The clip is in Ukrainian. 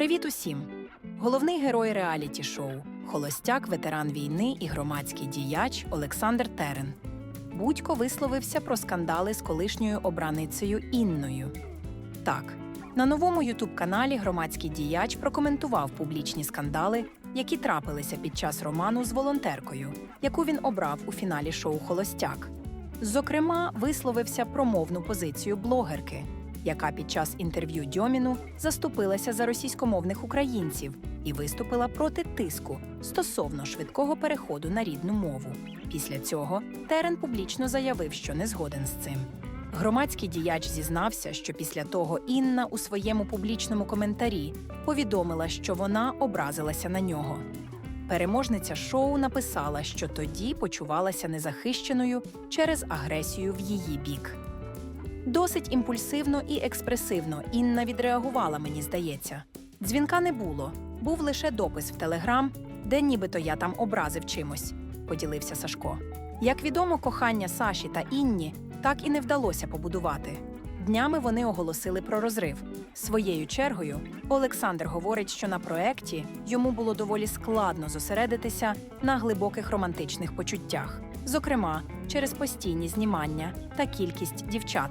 Привіт усім! Головний герой реаліті-шоу, холостяк, ветеран війни і громадський діяч Олександр Терен. Будько висловився про скандали з колишньою обраницею Інною. Так, на новому ютуб-каналі громадський діяч прокоментував публічні скандали, які трапилися під час роману з волонтеркою, яку він обрав у фіналі шоу Холостяк. Зокрема, висловився про мовну позицію блогерки, яка під час інтерв'ю Дьоміну заступилася за російськомовних українців і виступила проти тиску стосовно швидкого переходу на рідну мову. Після цього Терен публічно заявив, що не згоден з цим. Громадський діяч зізнався, що після того Інна у своєму публічному коментарі повідомила, що вона образилася на нього. Переможниця шоу написала, що тоді почувалася незахищеною через агресію в її бік. Досить імпульсивно і експресивно Інна відреагувала, мені здається. Дзвінка не було, був лише допис в Телеграм, де нібито я там образив чимось, поділився Сашко. Як відомо, кохання Саші та Інні так і не вдалося побудувати. Днями вони оголосили про розрив. Своєю чергою Олександр говорить, що на проекті йому було доволі складно зосередитися на глибоких романтичних почуттях, зокрема через постійні знімання та кількість дівчат.